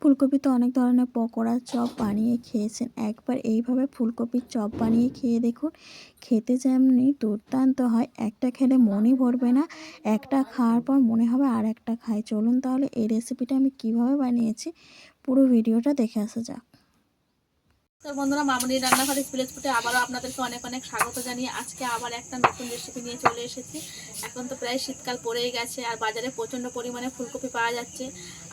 ফুলকপি তো অনেক ধরনের পকোড়া চপ বানিয়ে খেয়েছেন। একবার এইভাবে ফুলকপির চপ বানিয়ে খেয়ে দেখুন, খেতে যেমনি দুর্দান্ত হয়, একটা খেলে মনে ভরবে না, একটা খাওয়ার পর মনে হবে আর একটা খাই। চলুন তাহলে এই রেসিপিটা আমি কীভাবে বানিয়েছি, পুরো ভিডিওটা দেখে আসা যাক। তো বন্ধুরা মামনির রান্নাঘরে স্প্লেস ফুটে আবারও আপনাদেরকে অনেক অনেক স্বাগত জানিয়ে আজকে আবার একটা নতুন রেসিপি নিয়ে চলে এসেছি। এখন তো প্রায় শীতকাল পড়েই গেছে আর বাজারে প্রচণ্ড পরিমাণে ফুলকপি পাওয়া যাচ্ছে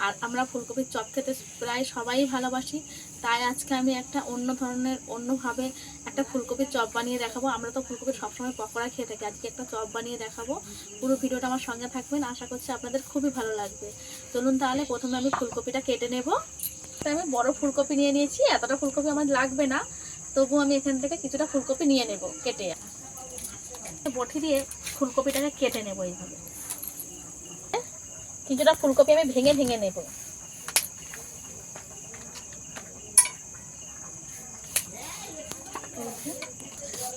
আর আমরা ফুলকপির চপ খেতে প্রায় সবাই ভালোবাসি, তাই আজকে আমি একটা অন্য ধরনের, অন্যভাবে একটা ফুলকপির চপ বানিয়ে দেখাবো। আমরা তো ফুলকপি সবসময় পকোড়া খেয়ে থাকি, আজকে একটা চপ বানিয়ে দেখাবো। পুরো ভিডিওটা আমার সঙ্গে থাকবেন, আশা করছি আপনাদের খুবই ভালো লাগবে। চলুন তাহলে প্রথমে আমি ফুলকপিটা কেটে নেব। তো আমি বড় ফুলকপি নিয়ে নিয়েছি, এতটা ফুলকপি আমার লাগবে না তবু আমি এখান থেকে কিছুটা ফুলকপি নিয়ে নেব, কেটে। বটি দিয়ে ফুলকপিটাকে কেটে নেব এইভাবে। কিছুটা ফুলকপি আমি ভেঙে ভেঙে নেব।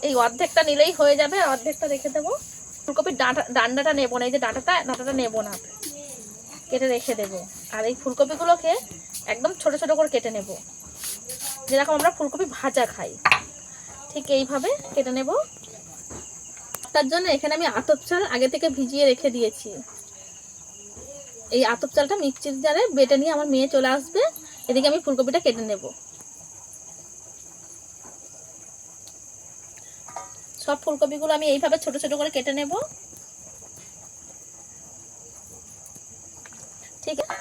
এই অর্ধেকটা নিলেই হয়ে যাবে, অর্ধেকটা রেখে দেবো। ফুলকপির ডাঁটা ডান্ডাটা নেব না, এই যে ডাঁটাটা ডাঁটাটা নেব না। কেটে রেখে দেবো। আর এই ফুলকপিগুলোকে একদম ছোট ছোট করে কেটে নেব। যেরকম আমরা ফুলকপি ভাজা খাই, ঠিক এইভাবে কেটে নেব। তার জন্য এখানে আমি আতপ চাল আগে থেকে ভিজিয়ে রেখে দিয়েছি। এই আতপ চালটা মিক্সির জারে বেটে নিয়ে আমার মেয়ে চলে আসবে, এদিকে আমি ফুলকপিটা কেটে নেব। সব ফুলকপিগুলো আমি এইভাবে ছোট ছোট করে কেটে নেব। ঠিক আছে।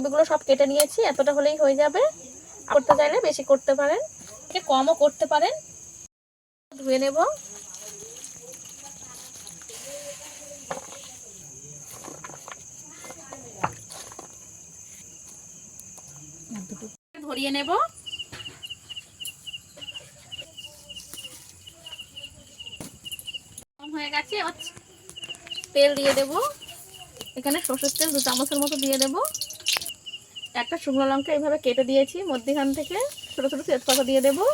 কপিগুলো সব কেটে নিয়েছি, এতটা হলেই হয়ে যাবে। করতে চাইলে বেশি করতে পারেন কমও করতে পারেন। ধুয়ে নেব। ধরিয়ে নেব। হয়ে গেছে তেল দিয়ে দেব। এখানে সর্ষের তেল দু চামচের মতো দিয়ে দেব। একটা শুকনো লঙ্কা এইভাবে কেটে দিয়েছি, মধ্যখান থেকে ছোটো ছোটো তেজপাতা দিয়ে দেবো।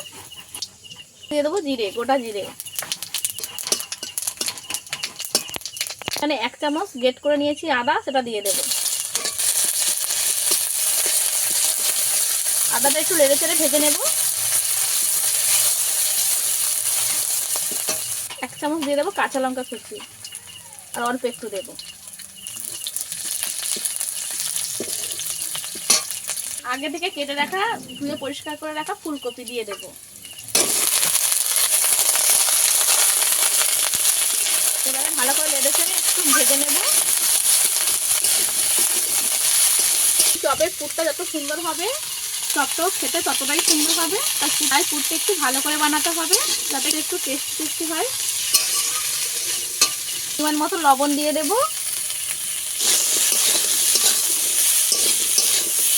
দিয়ে দেবো জিরে, গোটা জিরে। এখানে এক চামচ গেট করে নিয়েছি আদা, সেটা দিয়ে দেবো। আদাটা একটু লেড়ে চেড়ে ভেজে নেব। এক চামচ দিয়ে দেবো কাঁচা লঙ্কা কুচি, আর অল্প একটু দেবো। আগে থেকে কেটে রাখা, ধুয়ে পরিষ্কার করে রাখা ফুলকপি দিয়ে দেব। এবারে ভালো করে লেড়ে চেড়ে একটু ভেজে নেব। চপের পুরটা যত সুন্দর হবে, চপটাও খেতে ততটাই সুন্দর হবে। তাই তাই পুরটা একটু ভালো করে বানাতে হবে, যাতে একটু টেস্টি টেস্টি হয়। পরিমাণ মতো লবণ দিয়ে দেবো।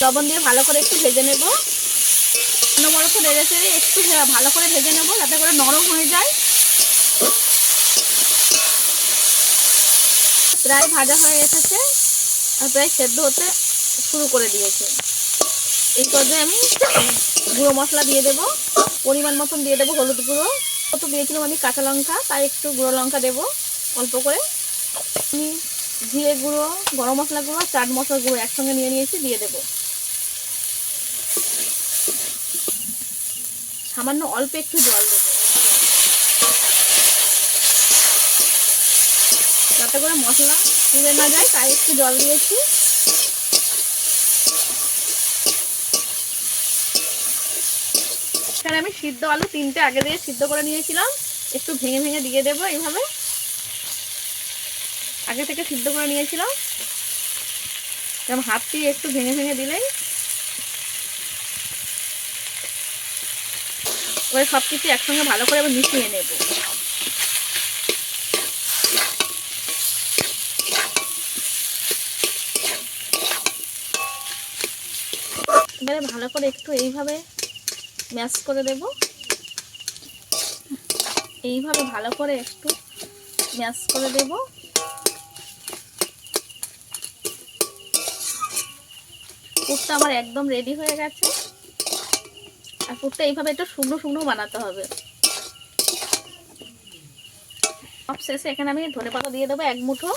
লবণ দিয়ে ভালো করে একটু ভেজে নেব। অনবরত নেড়ে চেড়ে একটু ভালো করে ভেজে নেব যাতে করে নরম হয়ে যায়। প্রায় ভাজা হয়ে এসেছে আর প্রায় সেদ্ধ হতে শুরু করে দিয়েছে। এই পর্যায়ে আমি গুঁড়ো মশলা দিয়ে দেব, পরিমাণ মতন দিয়ে দেবো হলুদ গুঁড়ো। কত দিয়েছিলাম আমি? কাঁচা লঙ্কা, তাই একটু গুঁড়ো লঙ্কা দেবো অল্প করে। আমি জিরে গুঁড়ো, গরম মশলা গুঁড়ো চাট মশলা গুঁড়ো একসঙ্গে নিয়ে নিয়েছি, দিয়ে দেবো। সামান্য অল্প একটু জল দেবো। যাতে করে মশলা পুড়ে না যায়, তাই একটু জল দিয়েছি। এখানে আমি সিদ্ধ আলু তিনটে আগে দিয়ে সিদ্ধ করে নিয়েছিলাম। একটু ভেঙে ভেঙে দিয়ে দেবো এইভাবে। আগে থেকে সিদ্ধ করে নিয়েছিলাম। এরকম হাত দিয়ে একটু ভেঙে ভেঙে দিলেই এবার সব কিছু একসঙ্গে ভালো করে আবার মিশিয়ে নেব। এবারে ভালো করে একটু এইভাবে ম্যাশ করে দেব। এইভাবে ভালো করে একটু ম্যাশ করে দেব। পুরটা আমার একদম রেডি হয়ে গেছে। পুরটা এইভাবে একটু শুকনো শুকনো বানাতে হবে। সব শেষে এখানে আমি ধনে পাতা দিয়ে দেবো এক মুঠো।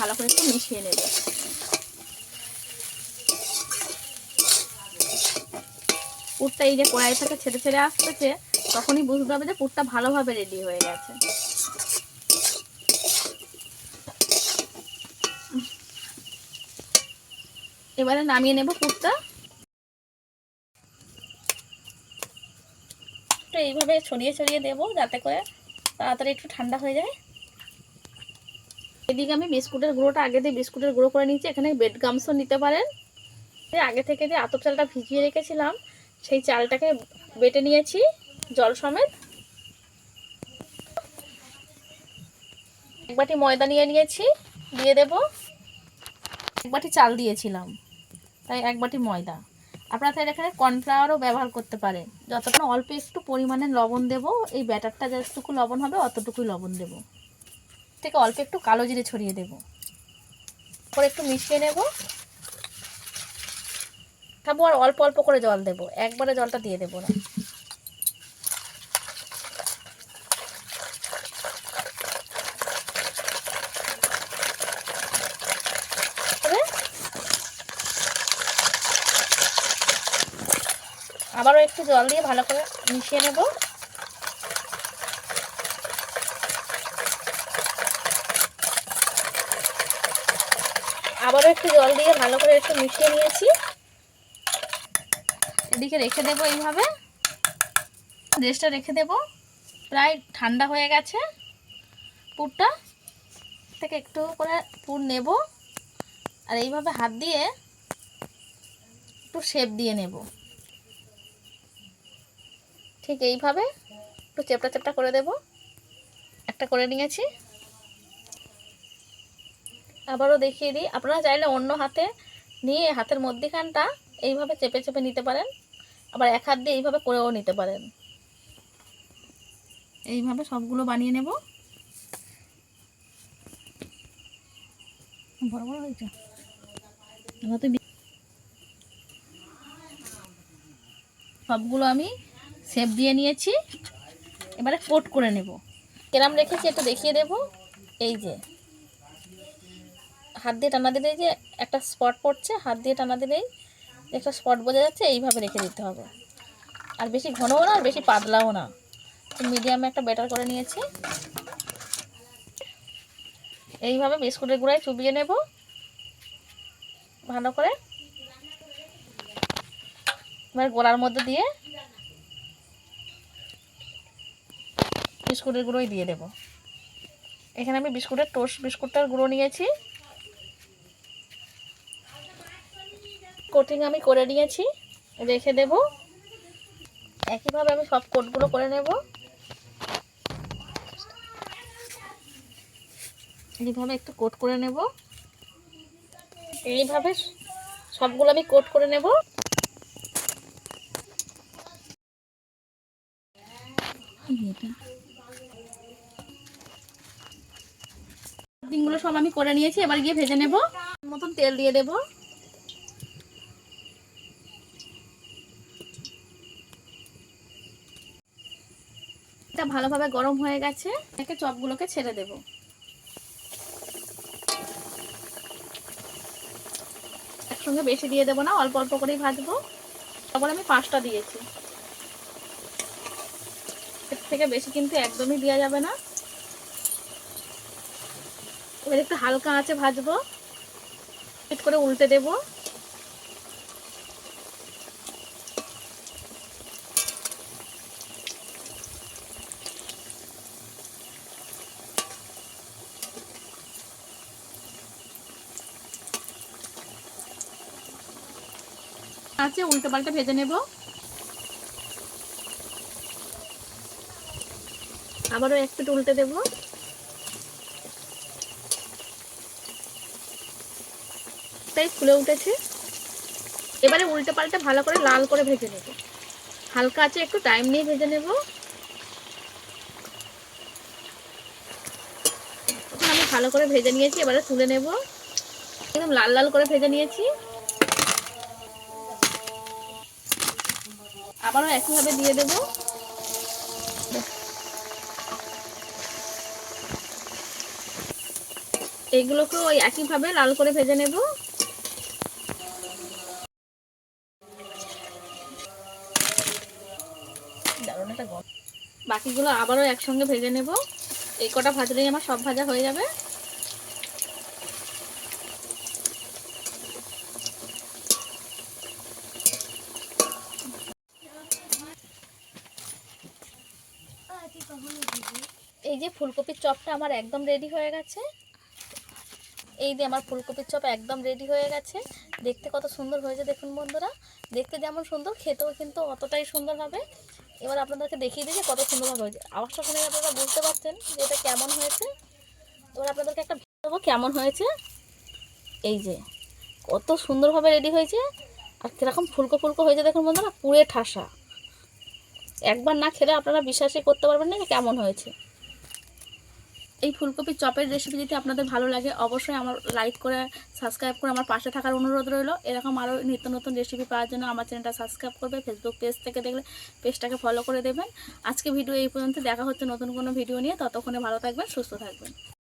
ভালো করে একটু মিশিয়ে নেব। পুরটা এই যে কড়াই থেকে ছেড়ে ছেড়ে আসতেছে, তখনই বুঝতে হবে যে পুরটা ভালোভাবে রেডি হয়ে গেছে। এবারে নামিয়ে নেব পুরটা একটু এইভাবে ছড়িয়ে ছড়িয়ে দেবো যাতে করে তাড়াতাড়ি একটু ঠান্ডা হয়ে যায়। এদিকে আমি বিস্কুটের গুঁড়োটা আগে দিয়ে বিস্কুটের গুঁড়ো করে নিচ্ছি এখানে বেড গামসও নিতে পারেন। আগে থেকে যে আতপ চালটা ভিজিয়ে রেখেছিলাম, সেই চালটাকে বেটে নিয়েছি জল সমেত। এক বাটি ময়দা নিয়ে নিয়েছি, দিয়ে দেব। এক বাটি চাল দিয়েছিলাম। তাই এক বাটি ময়দা। আপনারা তাহলে এখানে কর্নফ্লাওয়ারও ব্যবহার করতে পারেন। যতটা অল্প একটু পরিমাণে লবণ দেব, এই ব্যাটারটা যতটুকু লবণ হবে অতটুকুই লবণ দেব। থেকে অল্প একটু কালো জিরে ছড়িয়ে দেব। পরে একটু মিশিয়ে নেব। আর অল্প অল্প করে জল দেব। একবারে জলটা দিয়ে দেবো না তবে আবারও একটু জল দিয়ে ভালো করে মিশিয়ে নেব। আবারও একটু জল দিয়ে ভালো করে একটু মিশিয়ে নিয়েছি। এদিকে রেখে দেবো এইভাবে। রেস্টটা রেখে দেব। প্রায় ঠান্ডা হয়ে গেছে। পুরটা থেকে একটু করে পুর নেব। আর এইভাবে হাত দিয়ে একটু শেপ দিয়ে নেব। ঠিক এইভাবে একটু চেপটা চেপটা করে দেব। একটা করে নিয়েছি। আবারও দেখিয়ে দিই, আপনারা চাইলে অন্য হাতে নিয়ে হাতের মধ্যিখানটা এইভাবে চেপে চেপে নিতে পারেন। আবার এক হাত দিয়ে এইভাবে করেও নিতে পারেন। এইভাবে সবগুলো বানিয়ে নেব। সবগুলো আমি শেপ দিয়ে নিয়েছি। এবারে কোট করে নেব। কেরাম রেখেছি, একটু দেখিয়ে দেব। এই যে। হাত দিয়ে টানা দিলেই যে একটা স্পট পড়ছে, হাত দিয়ে টানা দিলেই একটা স্পট বোঝা যাচ্ছে, এইভাবে রেখে দিতে হবে। আর বেশি ঘনও না, আর বেশি পাতলাও না। মিডিয়ামে একটা বেটার করে নিয়েছি। এইভাবে বিস্কুটের গুঁড়ায় চুবিয়ে নেব। ভালো করে। এবার গোলার মধ্যে দিয়ে বিস্কুটের গুঁড়োই দিয়ে দেব। এখানে আমি বিস্কুটের টোস্ট, বিস্কুটটার গুঁড়ো নিয়েছি। কোটিং আমি করে নিয়েছি, রেখে দেব। একইভাবে আমি সব কোটগুলো করে নেব। এইভাবে একটু কোট করে নেব। এইভাবে সবগুলো আমি কোট করে নেব। ডিমগুলো সব আমি করে নিয়েছি, এবার গিয়ে ভেজে নেব। মতন তেল দিয়ে দেবো। এটা ভালোভাবে গরম হয়ে গেছে, একে চপগুলোকে ছেড়ে দেব। একসঙ্গে বেশি দিয়ে দেবো না, অল্প অল্প করেই ভাজবো। তারপর আমি পাঁচটা দিয়েছি। এর থেকে বেশি কিন্তু একদমই দেওয়া যাবে না। এবার একটু হালকা আঁচে ভাজবো। একটু করে উল্টে দেবো। আছে উল্টো পাল্টা ভেজে নেব। আবারও এক উল্টে দেব। তাই ফুলে উঠেছে। এবারে উল্টে পাল্টে ভালো করে লাল করে ভেজে নেব। হালকা আছে, একটু টাইম নিয়ে ভেজে নেব। আমি ভালো করে ভেজে নিয়েছি, এবারে তুলে নেব। একদম লাল লাল করে ভেজে নিয়েছি। আবারও একইভাবে দিয়ে দেব। এইগুলোকে ওই একইভাবে লাল করে ভেজে নেব। বাকিগুলো আবারও একসঙ্গে ভেজে নেব। এই কটা ভাজলেই আমার সব ভাজা হয়ে যাবে। এই যে ফুলকপির চপটা আমার একদম রেডি হয়ে গেছে। এই যে আমার ফুলকপির চপ একদম রেডি হয়ে গেছে। দেখতে কত সুন্দর হয়েছে দেখুন বন্ধুরা। দেখতে যেমন সুন্দর, খেতেও কিন্তু অতটাই সুন্দর হবে। এবার আপনাদেরকে দেখিয়ে দিই যে কত সুন্দরভাবে হয়েছে। আওয়াজটা শুনে আপনারা বুঝতে পারছেন যে এটা কেমন হয়েছে। এবার আপনাদেরকে একটা দেবো, কেমন হয়েছে। এই যে, কত সুন্দরভাবে রেডি হয়েছে। আর কীরকম ফুলকো ফুলকো হয়েছে দেখুন বন্ধুরা পুরে ঠাসা। একবার না খেলে আপনারা বিশ্বাসই করতে পারবেন না যে কেমন হয়েছে। এই ফুলকপির চপের রেসিপি যদি আপনাদের ভালো লাগে, অবশ্যই আমার লাইক করে সাবস্ক্রাইব করে আমার পাশে থাকার অনুরোধ রইল। এরকম আরও নিত্য নতুন রেসিপি পাওয়ার জন্য আমার চ্যানেলটা সাবস্ক্রাইব করবে ফেসবুক পেজ থেকে দেখলে পেজটাকে ফলো করে দেবেন। আজকে ভিডিও এই পর্যন্ত, দেখা হচ্ছে নতুন কোনো ভিডিও নিয়ে। ততক্ষণে ভালো থাকবেন, সুস্থ থাকবেন।